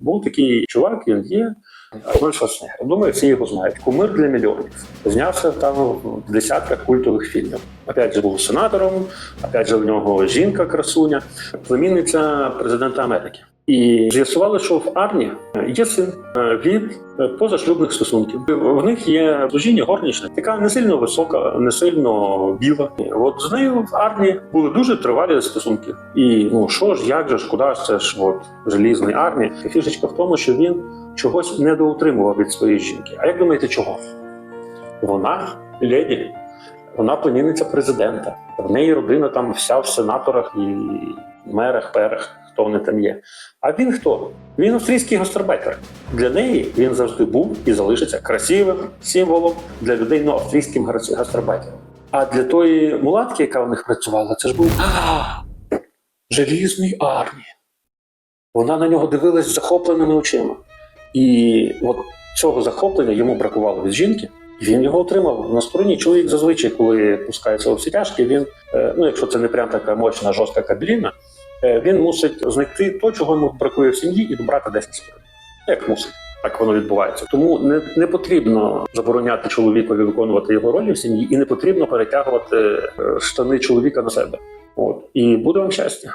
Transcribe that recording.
Був такий чувак, він є. Арнольд Шварценеггер. Думаю, всі його знають. Кумир для мільйонів. Знявся там в десятках культових фільмів. Опять же, був сенатором, опять же, в нього жінка красуня, племінниця президента Америки. І з'ясували, що в армії є син е, від е, позашлюбних стосунків. В них є служіння горнична, яка не сильно висока, не сильно біла. От з нею в армії були дуже тривалі стосунки. І ну що ж, як же ж, куди ж це ж от желізної армії? Фішечка в тому, що він чогось недоутримував від своєї жінки. А як думаєте, чого? Вона леді, вона племінниця президента. В неї родина там вся в сенаторах і мерах, перах, хто вони там є. А він хто? Він австрійський гастарбайтер. Для неї він завжди був і залишиться красивим символом для людей, ну, австрійським гастарбайтером. А для тої мулатки, яка в них працювала, це ж був желізний армії. Вона на нього дивилась захопленими очима. І от цього захоплення йому бракувало від жінки, він його отримав на стороні. Чоловік зазвичай, коли пускається у всі тяжкі, він, е, ну якщо це не прям така мощна, жорстка кабеліна, е, він мусить знайти то, чого йому бракує в сім'ї, і добрати десь історії. Як мусить. Так воно відбувається. Тому не, не потрібно забороняти чоловікові виконувати його ролі в сім'ї, і не потрібно перетягувати е, штани чоловіка на себе. От і буде вам щастя.